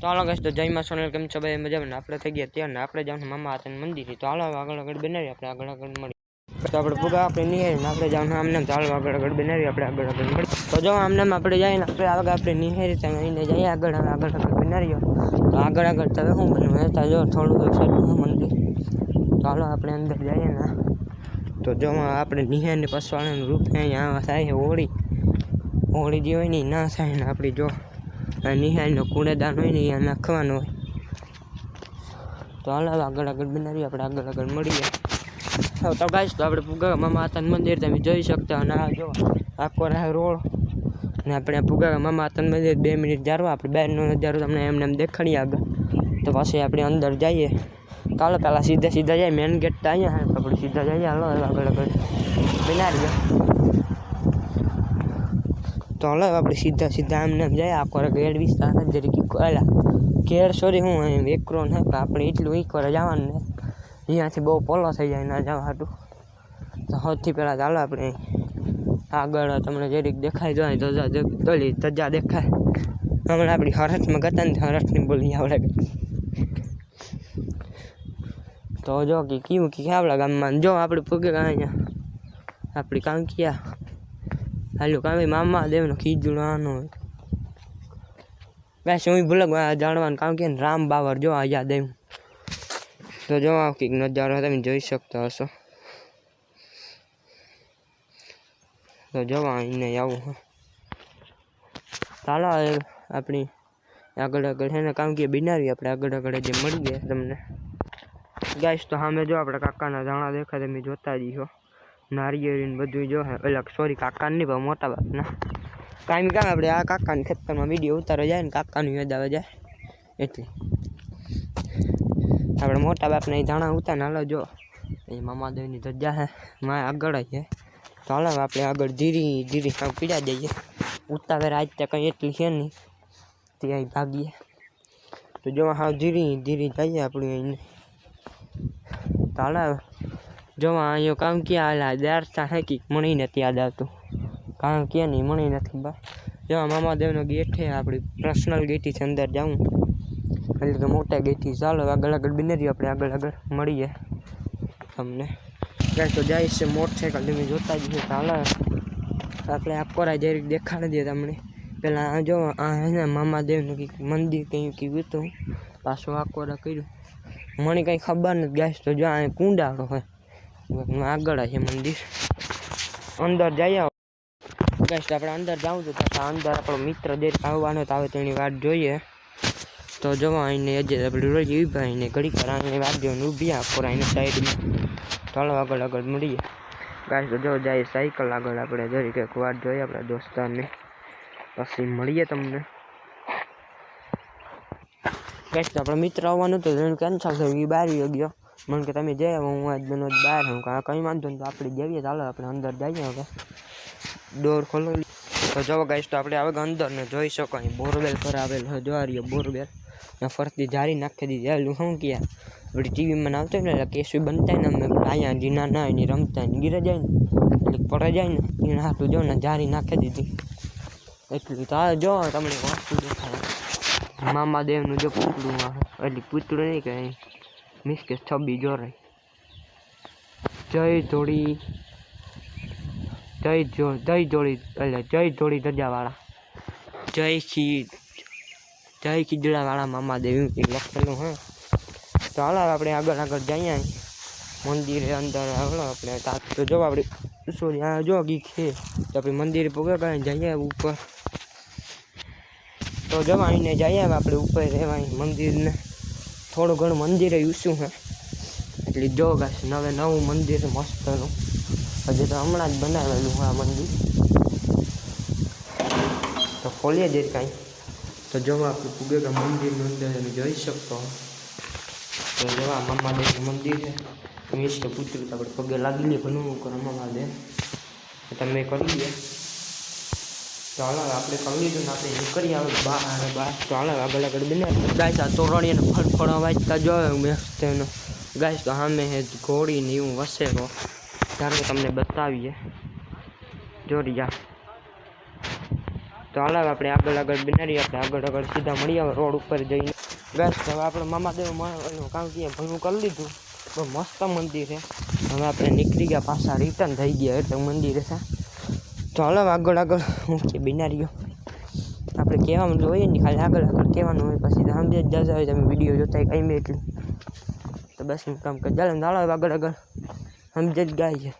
તો હાલો કહીશ તો જય માં સોનલ, કેમ છો ભાઈ મજામાં? આપણે થઈ ગયા ત્યાં આપણે જવાનું મામા હતા મંદિર તો હાલો, આગળ આગળ બનાવી આપણે, આગળ આગળ મળી. તો આપણે ભૂગા આપણે નિહારી ને આપણે જવાનું આમને તો હાલો, આગળ આગળ બનાવી આપણે, આગળ આગળ મળી. તો જો આમને આપણે જઈએ ને, આપણે આગળ આપણે નિહારી ત્યાં અહીંને જઈએ, આગળ આગળ આગળ બનાવીએ. તો આગળ આગળ તમે શું બન્યું તો જો થોડું સેટું મંદિર. તો હાલો, આપણે અંદર જઈએ ને. તો જો આપણે નિહાળની પસવાળાનું રૂપ અહીંયા થાય છે, હોળી. હોળી જે હોય ને ના થાય ને, આપણી જો. નિહાળનો કૂડેદાન હોય ને અહીંયા નાખવાનો હોય. તો હાલો આગળ આગળ બનાવીએ, આપણે આગળ આગળ મળીએ. તો ગાઈશ તો આપણે પુગા મામા માતાનું મંદિર તમે જોઈ શકતા અને આ જો, આખો રહે રોડ ને આપણે પુગા મામા માતાનું મંદિર બે મિનિટ જારવા, આપણે બહારનો નજારો તમને એમને એમ દેખાડીએ આગળ. તો પછી આપણે અંદર જઈએ. ચાલો પહેલાં સીધા સીધા જાય મેન ગેટ તો અહીંયા આપણે સીધા જઈએ. હાલો, આગળ આગળ. બનાવીએ. તો હાલો હવે આપણે સીધા સીધા આમને આમ જાય આખો ગેડ વિસ્તાર જ જરીક એલા ઘેર સોરી હું અહીં વેકરો ને કે આપણે એટલું એકવાર જવાનું ને અહીંયાથી બહુ પોલો થઈ જાય ના જવા હાટું તો સૌથી પહેલાં ચાલો આપણે આગળ તમને જરીક દેખાય જાય ધજા તોલી ધજા દેખાય હમણાં આપણી હરસમાં ગતા ને હરસની બોલી આવડે તો જો કે કયું કે આપણા ગામમાં જો આપણે પગે અહીંયા આપણી કાંકિયા હાલો કાંઈ મામા દેવનો ખીજડવાનો હોય. બસ હું ભૂલ જાણવાનું કામ કે રામ બાવર જો આ યાદ આવ્યું. તો જો આ કંઈક નજારો તમે જોઈ શકતા હશો. તો જો અહીંને આવું, હા. ચાલો હવે આપણી આગળ આગળ છે ને, કામ કે બિનારી આપણે આગળ આગળ જે મળીએ તમને. ગાઈશ તો સામે જો આપણે કાકાના ધાણા દેખાય, તમે જોતા જ છો નારિયેળી બધું જો એટલે સોરી કાકાને નહીં, પણ મોટા બાપના. કાંઈ કામ આપણે આ કાકાને ખેતરમાં વીડિયો ઉતારો જાય ને, કાકાનું યાદ આવે જાય. એટલે. આપણે મોટા બાપને એ ધાણા ઉતાર ને, હાલો જો. એ મામાદેવની ધજા છે માં આગળ છે તો હાલો આપણે આગળ ધીરી ધીરી કામ પીડા જઈએ. ઉતાવેર આજ ત્યાં કંઈ એટલી છે નહીં. ત્યાં ભાગીએ. તો જો હા ધીરી ધીરી જઈએ આપણે અહીં તો હાલો જો અહીંયા કામ ક્યાં હાલા દારતા હે કે મણી નથી યાદ આવતું. કામ ક્યાં નહીં, મણી નથી બા. જો મામાદેવનો ગેટ છે, આપણી પર્સનલ ગેટી છે, અંદર જાઉં. એટલે કે મોટા ગેટથી ચાલો, આગળ આગળ બિનેરી આપણે, આગળ આગળ મળીએ તમને. ક્યાંક તો જાય છે મોટરસાઇકલ તમે જોતા જ છો ચાલો આપણે આ કોરા જરીક દેખાડી દઈએ તમને. પહેલાં આ જો, આ હે ને મામાદેવનું કંઈક મંદિર કંઈ કંઈક હતું. પાછું આ કોરા કર્યું. મને કંઈ ખબર નથી ગાઈશ તો જો આ કુંડાળો હોય. આગળ છે મંદિર. અંદર જઈ આવો. ગેસ્ટ આપણે અંદર જાઉં તો અંદર આપણો મિત્ર દેર આવવાનો આવે તેની વાત જોઈએ. તો જવા આવીને અજય આપણે રોજ ઊભા આવીને ઘડી કર આવીને વાત જોઈને ઊભી આપો આવીને સાઈડમાં. ચાલો આગળ આગળ મળીએ. ગાઈશ તો જો જાય સાયકલ આગળ આપણે જરી કંઈક વાત જોઈએ આપણા દોસ્તારને. પછી મળીએ તમને. ગાઈશ તો આપણો મિત્ર આવવાનું તો કેન્સલ થયું એ બહાર ગયો મને કે તમે આવો, હું આજ બનો બહાર હું. કાં કંઈ વાંધો નહીં, તો આપણે જઈએ, ચાલો, આપણે અંદર જઈએ હવે. ડોર ખોલો. તો જો ગાઈશ તો આપણે આવે અંદર ને જોઈ શકો, અહીં બોરવેલ પર આવેલ જોવારીએ બોરવેલ. ને ફરતી જારી નાખી દીધી. આવેલું શું કે આપણી ટીવીમાં આવતો ને, એટલે કેસું બનતા ને, અમે અહીંયા જીના ના એની રમતા ને, ગીરે જાય ને, એટલે પડે જાય ને એના હાટું જો ને જારી નાખી દીધી. એટલું તો જો, તમને વસ્તુ દેખાય. મામા દેવનું જો પૂતળું એટલે પૂતળું નહીં કે મીન્સ કે છબી રહી. જય જોડી જય જો, જય જોડી એટલે જય જોડી ધજાવાળા. જય ખી જય ખીજડાવાળા મામા દેવી લખેલું હે. તો હાલ આપણે આગળ આગળ જઈએ. મંદિરે અંદર હાલો આપણે તા તો જો આપણે સોરી, આ જો ગી છે તો આપણે મંદિરે પગે કાંઈ જઈએ ઉપર. તો જવાઈને જઈએ આપણે ઉપર રહેવાય મંદિરને. થોડું ઘણું મંદિરે ઊંચું છે એટલે જો ગાઈસ, નવે નવું મંદિર મસ્તનું હજી તો હમણાં જ બનાવેલું છે આ મંદિર. તો ખોલીએ જઈ કાંઈ. તો આપણે પૂગે કે મંદિરની અંદર તમે જોઈ શકતો તો જોવા મમ્માદેવનું મંદિર છે. કે પૂછ્યું આપણે પગે લાગી લઈએ ઘણું કરો મમ્માદેવ તમે કરી લે તો હાલો આપણે કરી લીધું ને આપણે નીકળી આવે બહાર અને બહાર તો હાલો આગળ આગળ બને. ગાય આ તોરણીને ફળફળ વાંચતા જોયો મેં તેનો ગાય તો સામે હે ઘોડી ને એવું વસેલો. ત્યારે તમને બતાવીએ. જોરિયા તો હાલ હવે આપણે આગળ આગળ બનાવી આપણે આગળ આગળ સીધા મળી આવે રોડ ઉપર જઈને. બસ હવે આપણે મામાદેવ એનું કામ કીએ ભણું કરી લીધું. બહુ મસ્ત મંદિર છે. હવે આપણે નીકળી ગયા પાછા રિટર્ન થઈ ગયા એટલે મંદિર છે. તો હાલ હવે આગળ આગળ. હું કે બિનારીઓ આપણે કહેવાનું તો હોય ને, ખાલી આગળ આગળ કહેવાનું હોય, પછી તો સમજે જ જતા હોય, તમે વીડિયો જોતા હોય કંઈ એટલી. તો બસ હું કામ કરી. ચાલે, ચાલો, હવે આગળ આગળ. સમજે જ ગાય છે.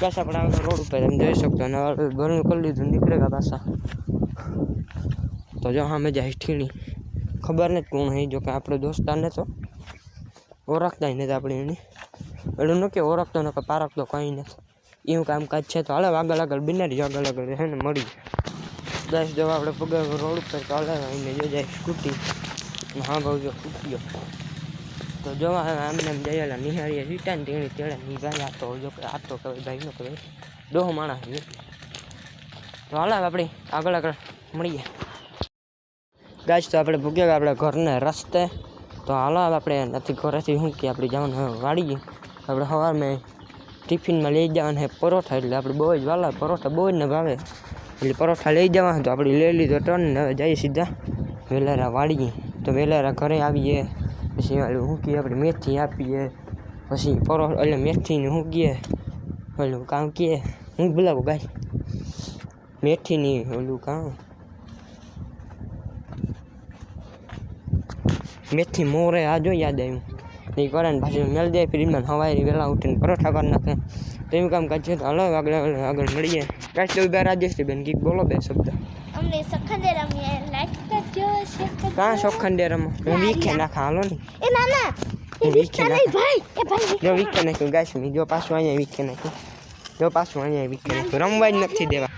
બસ આપણે આગળ રોડ ઉપર? તમે જોઈ શકતો અને હવે ઘરનું કરી લીધું નીકળે ગયા પાછા. તો જો સામે જાય ઠીણી ખબર નથી કોણ હે, જો કે આપણે દોસ્તારને તો ઓળખતા નથી આપણે એને. એટલું ન કે ઓળખતો ન કે પારખતો કંઈ નથી. એવું કામકાજ છે તો હાલે, આગળ આગળ બિનારી આગળ આગળ છે ને મળી દસ જો આપણે પગાર રોડ ઉપર તો હાલે એને જો જાય સ્કૂટી. હા ભાવ જો સ્કૂટીઓ તો જોવા આમને એમ જયેલા નિહાળીએ રિટર્ન તેણી તેડે ની ભાઈ આ તો જો કે, આ તો કહેવાય, ભાઈ નો કહેવાય. દોહ માણસ છે તો હાલે, હવે આપણે આગળ આગળ મળીએ. ગાજ તો આપણે ભૂગ્યા આપણે ઘરને રસ્તે. તો હાલો, હવે આપણે નથી ઘરેથી શું કે આપણે જવાનું, હવે વાળીએ. આપણે સવારમાં ટિફિનમાં લઈ જવાના પરોઠા, એટલે આપણે બહુ જ વાલા પરોઠા બહુ જ ને ભાવે. એટલે પરોઠા લઈ જવાના તો આપણે લઈ લીધો ટર્ન ને હવે જઈએ સીધા વેલારા વાળીએ. તો વેલારા ઘરે આવીએ, પછી શું કહીએ આપણે, મેથી આપીએ, પછી પરો એટલે મેથીને શું કહીએ ઓલું કામ કહીએ હું બોલાવું ગાય? મેથીની ઓલું કામ. મેથી મોરે આ જો યાદ આવ્યું. એ કરે ને પાછી મેળ દે ફ્રીમાં હવાઈ વહેલા ઉઠીને પરોઠા કરી નાખે. તો એમ કામ કાજ તો હલો આગળ આગળ મળીએ. કાંઈ તો ઊભા રાજેશ બેન કીક બોલો બે શબ્દ. અમને સખંદે રમીએ લાઈક કરજો કાં શોખંડે રમો હું વીખે નાખા હાલો ને. એ ના ના. હું વીખે નહીં ભાઈ. એ ભાઈ જો વીખે નાખ્યું ગાઈશ મી જો પાછું અહીંયા વીખે નાખ્યું. જો પાછું અહીંયા વીખે નાખ્યું. રમવા જ નથી દેવા.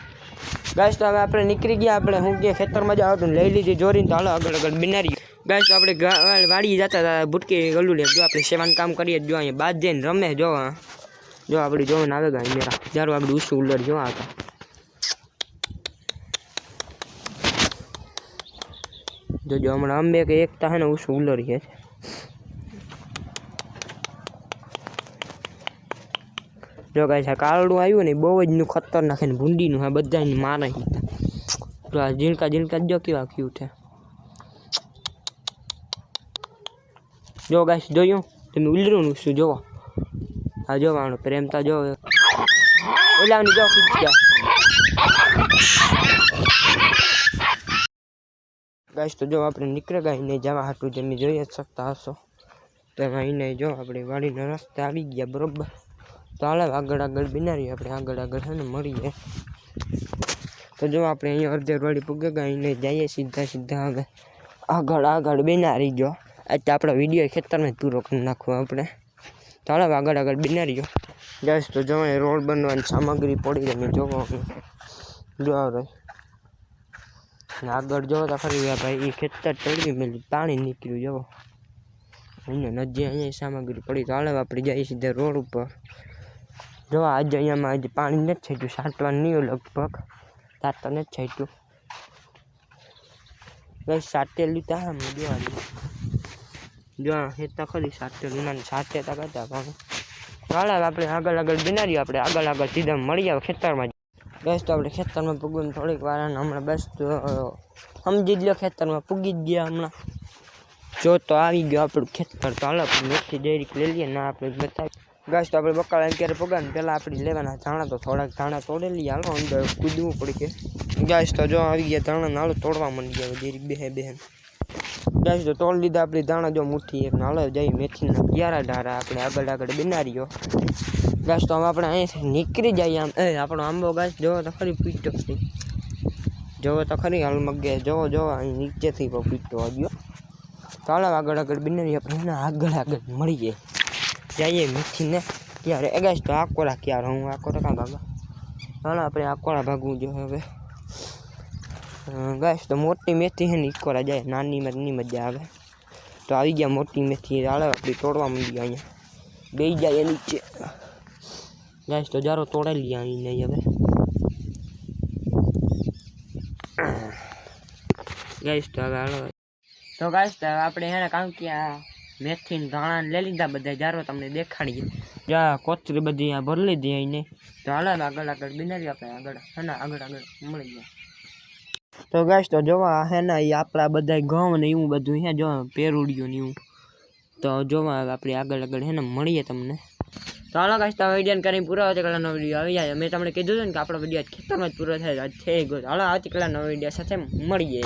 ગાય તો હવે આપણે નીકળી ગયા. આપણે હું કે ખેતરમાં જ આવતું લઈ લીધી. જોરીને તો હાલો આગળ આગળ બિનારી ગાઈશ તો આપણે વાળી જતા હતા ભૂટકી ગલું લે જો આપણે સેવાનું કામ કરીએ જ જો અહીંયા બાદ જઈને રમે જો. જો આપણે જોઈને આવે ગા મેરા. જારું આપણે ઉસુ ઉલર જો હતા જો જો હમણાં અંબે કે એકતા હે ને ઉસુ ઉલરીએ છે. જો કાંઈ છે કાળડું આવ્યું ને બહુ જ નું ખતરનાક ને ભૂંડીનું, હા બધાને મારે તો આ ઝીણકા ઝીણકા જો કેવા ક્યુટ છે. જો ગાઈસ જોયું? તમે ઉલરું શું જોવો? હા જોવાનું પ્રેમતા જો ઓલાની જો ખીચ ગયા ગાઈસ તો જો આપણે નીકળે ગયા એને જવા હાટું તમે જોઈ જ શકતા હશો. તો એને જો આપણે વાડીના રસ્તે આવી ગયા, બરોબર? તો હાલે, આગળ આગળ બિનારી આપણે આગળ આગળ છે ને મળીએ. તો જો આપણે અહીંયા અડધે વાડી પૂગે ગયા એને જઈએ સીધા સીધા હવે. આગળ આગળ બિનારી જો. આજે આપણો વીડિયો ખેતરમાં જ પૂરો કરી નાખવો આપણે. ચાલો આગળ આગળ બિનારીઓ ગેસ તો જો રોડ બનવાની સામગ્રી પડી રહી, મેં જોવાનું. જો ને આગળ જો તો ખરી ભાઈ એ ખેતર ચડી મેલી, પાણી નીકળ્યું જવો અહીંયા નજીક અહીંયા સામગ્રી પડી. તો હાલે આપણે જઈએ સીધા રોડ ઉપર. જો આજે અહીંયામાં આજે પાણી નથી છાંટ્યું, છાંટવાનું નહીં લગભગ. તો નથી છાંટ્યું. બસ સાટેલું ત્યાં જોવાની જો હેતા ખરી સાટેલું ના સાટે તો કરતા પણ ચાલે આપણે આગળ આગળ બિનારીએ આપણે આગળ આગળ સીધા મળી ખેતરમાં. બસ તો આપણે ખેતરમાં પૂગીને થોડીક વાર હમણાં બસ સમજી જ લો ખેતરમાં પૂગી જ ગયા હમણાં. જો તો આવી ગયો આપણું ખેતર, તો હાલો મેથી જરીક લઈ લઈએ ના આપણે બતાવી ગાસ તો આપણે બકાળા અત્યારે પગાર પહેલાં આપણે લેવાના ધાણા, તો થોડાક ધાણા તોડી લઈએ. હાલો, અંદર કૂદવું પડી કે. ગાસ તો જો આવી ગયા ધાણા નાળું તોડવા માંડી ગયા જરીક બેહે બેહે ગાસ તો તોલ લીધા, આપણી ધાણા જો મુઠ્ઠી એક નાળો જઈ મેથીના ક્યારા ઢારા આપણે આગળ આગળ બનારીઓ. ગાઈસ, તો આપણે અહીંયા નીકળી જઈએ આમ. એ, આપણો આંબો ગાસ જોવો તો ખરી પીટો જોવો તો ખરી હાલ મગે જોવો જોવો, અહીં નીચેથી પીટો આવ્યો. ચાલો આગળ આગળ બિનારી આપણે આગળ આગળ મળીએ. જઈએ મેથીને ક્યારે? ગાઈસ, તો આકોરા ક્યારે? હું આકોરા કાં બાબા ચાલો આપણે આકોરા ભાગવું જોઈએ હવે. ગાશ તો મોટી મેથી છે ને ઈકોરા જાય, નાનીમાં ની મજા આવે. તો આવી ગયા મોટી મેથી, હાલે, આપણે તોડવા માંડી અહીંયા. બે જાય નીચે ગાશ તો જારો તોડાઈ લઈએ અહીં હવે. ગાઈશ તો હવે હાલો. તો ગાઈશ તો હવે આપણે હેને કામ કે આ મેથી ને ધાણા લઈ લીધા બધા, જારો તમને દેખાડીએ. જા કોથરી બધી આ ભરી લીધી અહીંને. તો હાલો ને આગળ આગળ બિનારી આપણે આગળ, હે ને આગળ આગળ મળી ગયા. તો ગાઈશ તો જોવા હે ને એ આપણા બધા ઘઉં ને એવું બધું હે, જો પેરુડિયું ને એવું. તો જોવા આપણે આગળ આગળ હે ને, મળીએ તમને. તો હાલો ગાઈશ તો વીડિયો કરીને પૂરો આવતી કલાનો વીડિયો આવી જાય. મેં તમને કીધું હતું ને કે આપણો વીડિયો ખેતરમાં જ પૂરો થાય ગયો. હાલો આવતી કલાનો વીડિયો સાથે મળીએ.